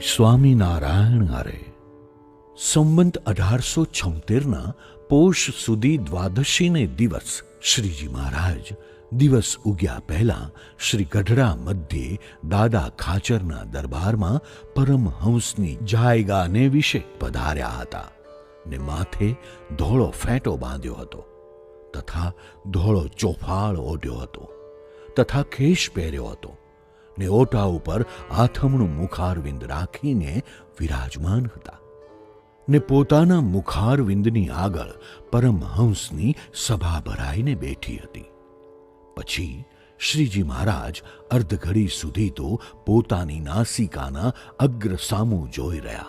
સ્વામિનારાયણ હરે સંવંત અઢારસો છોતેરના પોષ સુધી દ્વાદશીને દિવસ શ્રીજી મહારાજ દિવસ ઉગ્યા પહેલા શ્રી ગઢડા મધ્યે દાદા ખાચરના દરબારમાં પરમહંસની જાયગાને વિશે પધાર્યા હતા ને માથે ધોળો ફેંટો બાંધ્યો હતો તથા ધોળો ચોફાળ ઓઢ્યો હતો તથા ખેશ પહેર્યો હતો ને ઓટા ઉપર આથમણું મુખારવિંદ રાખીને વિરાજમાન હતા. ને પોતાના મુખારવિંદની આગળ પરમહંસની સભા ભરાઈને બેઠી હતી. પછી શ્રીજી મહારાજ અર્ધઘડી સુધી તો પોતાની નાસિકાના અગ્ર સામું જોઈ રહ્યા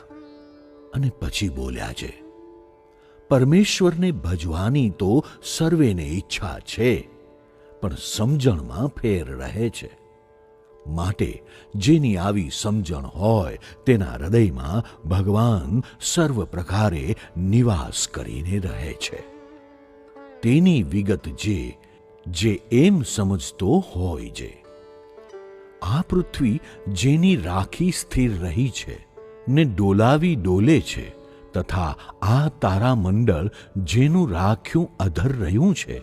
અને પછી બોલ્યા છે, પરમેશ્વરને ભજવાની તો સર્વેને ઈચ્છા છે, પણ સમજણમાં ફેર રહે છે. માટે જેની આવી સમજણ હોય તેના હૃદયમાં ભગવાન સર્વ પ્રકારે નિવાસ કરીને રહે છે. તેની વિગત જે જે એમ સમજતો હોય જે. આ પૃથ્વી જેની રાખી સ્થિર રહી છે ને ડોલાવી ડોલે છે તથા આ તારામંડળ જેનું રાખ્યું અધર રહ્યું છે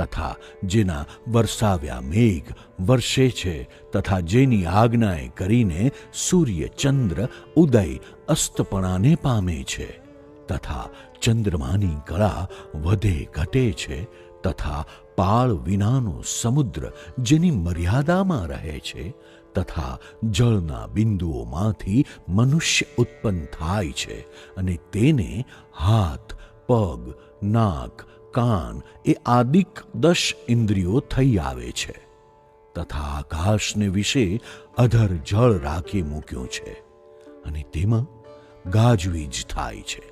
તથા જેના વરસાવ્યા મેઘ વર્ષે છે તથા જેની આજ્ઞાએ કરીને સૂર્ય ચંદ્ર ઉદય અસ્તપણાને પામે છે તથા ચંદ્રમાની કળા વધે ઘટે છે તથા પાળ વિનાનો સમુદ્ર જેની મર્યાદામાં રહે છે તથા જળના બિંદુઓમાંથી મનુષ્ય ઉત્પન્ન થાય છે અને તેને હાથ, પગ, નાક કાન એ આદિક દશ ઇન્દ્રિયો થઈ આવે છે. તથા આકાશને વિશે અધર જળ રાખી મૂક્યું છે. અને તેમાં ગાજવીજ થાય છે.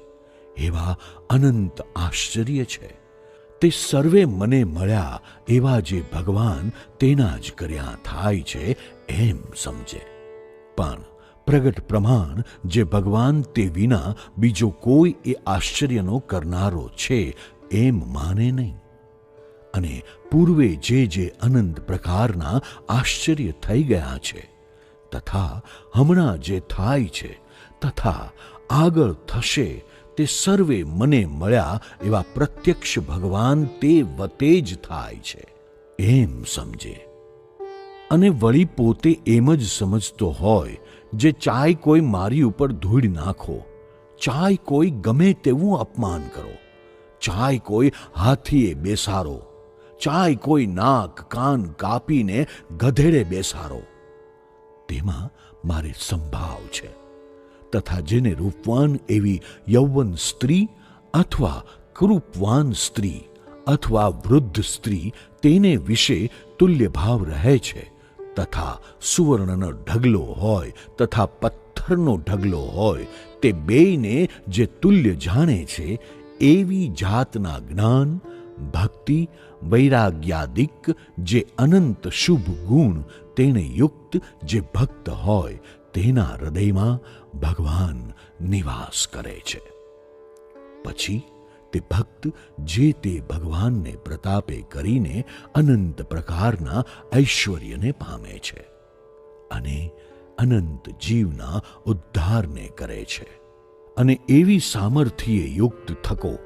એવા અનંત આશ્ચર્ય છે. તે સર્વે મને મળ્યા એવા જે ભગવાન તેના જ કર્યા થાય છે એમ સમજે. પણ પ્રગટ પ્રમાણ જે ભગવાન તે વિના બીજો કોઈ એ આશ્ચર્યનો કરનારો છે એમ માને નહીં. અને પૂર્વે જે જે અનંત પ્રકારના આશ્ચર્ય થઈ ગયા છે, તથા હમણાં જે થાય છે, તથા આગળ થશે, તે સર્વે મને મળ્યા એવા પ્રત્યક્ષ ભગવાન તે વતે જ થાય છે. એમ સમજે. અને વળી પોતે એમ જ સમજતો હોય, જે ચાય કોઈ મારી ઉપર ધૂળ નાખો, ચાય કોઈ ગમે તેવું અપમાન કરો. ચાય કોઈ હાથીએ બેસારો ચાય કોઈ નાક, કાન કાપીને ગધેડે બેસારો તેમાં મારે સંભાવ છે. તથા જેને રૂપવાન એવી યૌવન સ્ત્રી અથવા કૃપવાન સ્ત્રી અથવા વૃદ્ધ સ્ત્રી તેને વિશે તુલ્ય ભાવ રહે છે, તથા સુવર્ણનો ઢગલો હોય, તથા પથ્થરનો ઢગલો હોય, તે બેયને જે તુલ્ય જાણે છે એવી જાતના જ્ઞાન, ભક્તિ, વૈરાગ્યાદિક જે અનંત શુભ ગુણ તેને યુક્ત જે ભક્ત હોય તેના હૃદયમાં ભગવાન નિવાસ કરે છે. પછી તે ભક્ત જે તે ભગવાનને પ્રતાપે કરીને અનંત પ્રકારના ઐશ્વર્યને પામે છે અને અનંત જીવના ઉદ્ધારને કરે છે. અને એવી સામર્થ્યે યુક્ત થકો.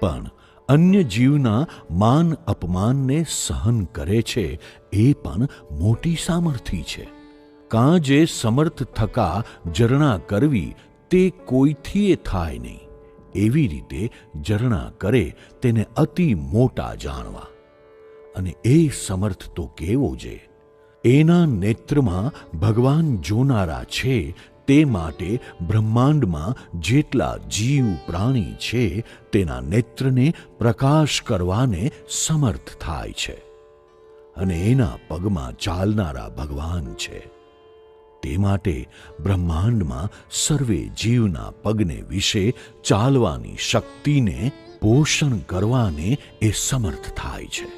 પણ અન્ય જીવના માન અપમાનને સહન કરે છે, એ પણ મોટી સામર્થ્ય છે. કાં જે સમર્થ થકા ઝરણા કરવી, તે કોઈથીએ થાય નહીં. એવી રીતે ઝરણા કરે, તેને અતિ મોટા જાણવા. અને એ સમર્થ તો કેવો છે એના નેત્રમાં ભગવાન જોનારા છે તે માટે બ્રહ્માંડમાં જેટલા જીવ પ્રાણી છે, તેના નેત્રને પ્રકાશ કરવાને સમર્થ થાય છે અને એના પગમાં ચાલનારા ભગવાન છે. તે માટે બ્રહ્માંડમાં સર્વે જીવના પગને વિશે ચાલવાની શક્તિને પોષણ કરવાને એ સમર્થ થાય છે.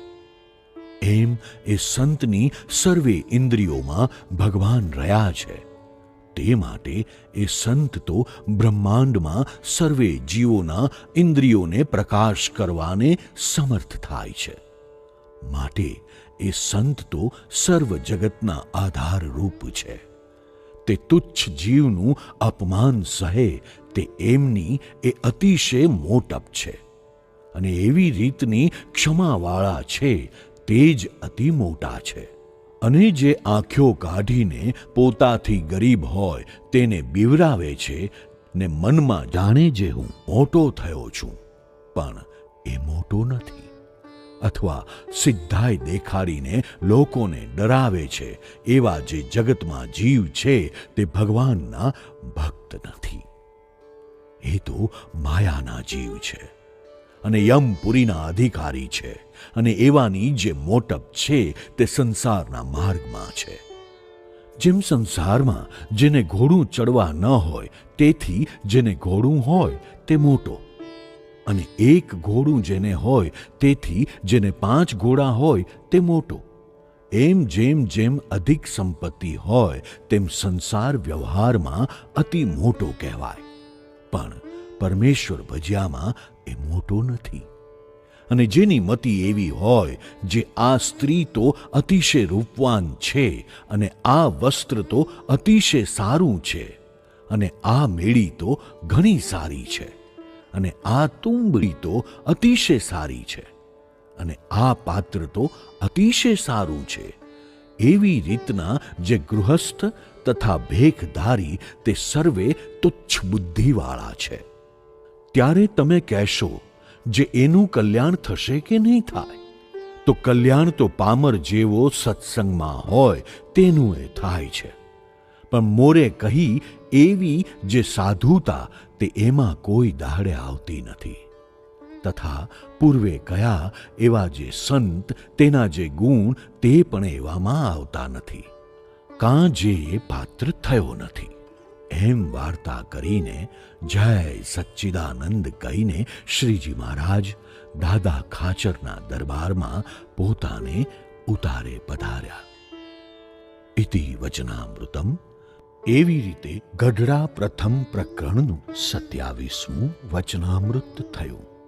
એમ એ સંતની સર્વે ઇન્દ્રિયોમાં ભગવાન રહ્યા છે. તે માટે એ સંત તો બ્રહ્માંડમાં સર્વે જીવોના ઇન્દ્રિયોને પ્રકાશ કરવાને સમર્થ થાય છે. માટે એ સંત તો સર્વ જગતના આધાર રૂપ છે. તે તુચ્છ જીવનું અપમાન સહે તે એમની એ અતિશય મોટપ છે. અને એવી રીતની ક્ષમાવાળા છે તે જ અતિ મોટા છે. અને જે આંખો કાઢીને પોતાથી ગરીબ હોય તેને બીવરાવે છે ને મનમાં જાણે જે હું મોટો થયો છું. પણ એ મોટો નથી. અથવા સિદ્ધાય દેખાડીને લોકોને ડરાવે છે. એવા જે જગતમાં જીવ છે તે ભગવાનના ભક્ત નથી. એ તો માયાના જીવ છે. અને યમપુરીના અધિકારી છે અને એવાની જે મોટપ છે તે સંસારના માર્ગમાં છે. જેમ સંસારમાં જેને ઘોડું ચડવા ન હોય, તેથી જેને ઘોડું હોય તે મોટો. અને એક ઘોડું જેને હોય, તેથી જેને પાંચ ઘોડા હોય તે મોટો. એમ જેમ જેમ અધિક સંપત્તિ હોય, તેમ સંસાર વ્યવહારમાં અતિ મોટો કહેવાય. પણ પરમેશ્વર ભજ્યામાં એ મોટો નથી. અને જેની મતિ એવી હોય જે આ સ્ત્રી તો અતિશય રૂપવાન છે અને આ વસ્ત્ર તો અતિશય સારું છે અને આ મેળી તો ઘણી સારી છે અને આ તુંબડી તો અતિશય સારી છે અને આ પાત્ર તો અતિશય સારું છે. એવી રીતના જે ગૃહસ્થ તથા ભેખધારી તે સર્વે તુચ્છ બુદ્ધિવાળા છે. ત્યારે તમે કહેશો, જે એનું કલ્યાણ થશે કે નહીં થાય? તો કલ્યાણ તો પામર જેવો સત્સંગમાં હોય, તેનું એ થાય છે. પણ મોરે કહી, એવી જે સાધુતા, તે એમાં કોઈ દાહડે આવતી નથી. તથા પૂર્વે કયા, એવા જે સંત, તેના જે ગુણ, તે પણ એવામાં આવતા નથી. કાં જે પાત્ર થયો નથી? એમ વાર્તા કરીને જય સચ્ચિદાનંદ કહીને શ્રીજી મહારાજ દાદા ખાચરના દરબારમાં પોતાને ઉતારે પધાર્યા. ઇતિ વચનામૃતમ. એવી રીતે ગઢડા પ્રથમ પ્રકરણનું સત્યાવીસમું વચનામૃત થયું.